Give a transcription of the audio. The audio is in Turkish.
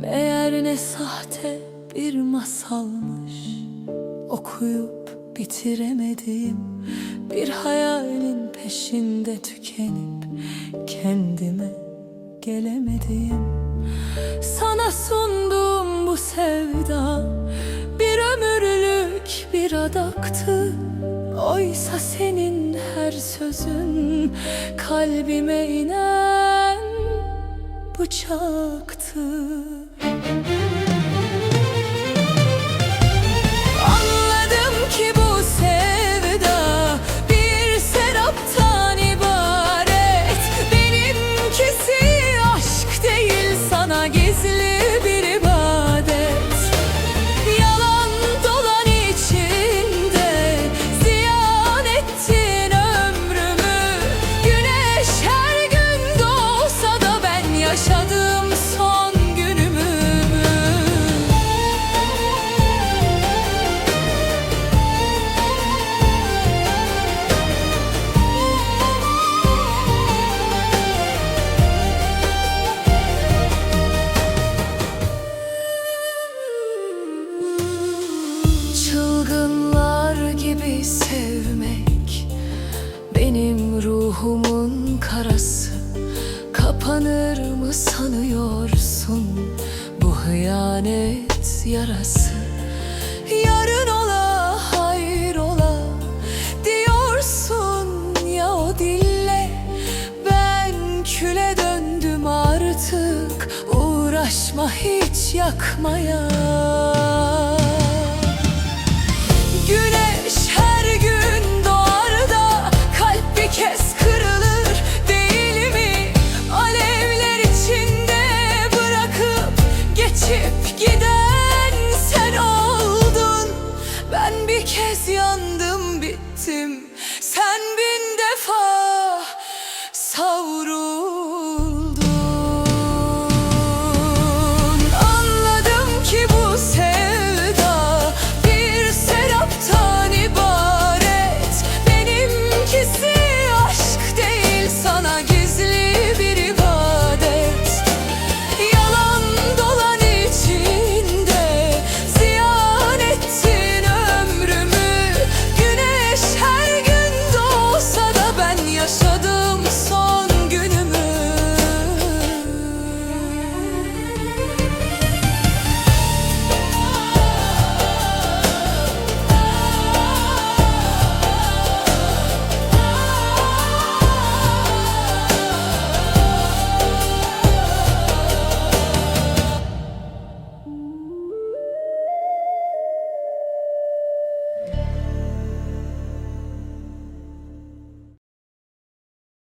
Meğer ne sahte bir masalmış Okuyup bitiremediğim Bir hayalin peşinde tükenip Kendime gelemediğim. Sana sunduğum bu sevda Bir ömürlük bir adaktı. Oysa senin her sözün Kalbime inen bıçaktı Sevmek Benim ruhumun karası. Kapanır mı sanıyorsun Bu hıyanet yarası? Yarın ola hayrola Diyorsun ya o dille. Ben küle döndüm artık Uğraşma hiç yakmaya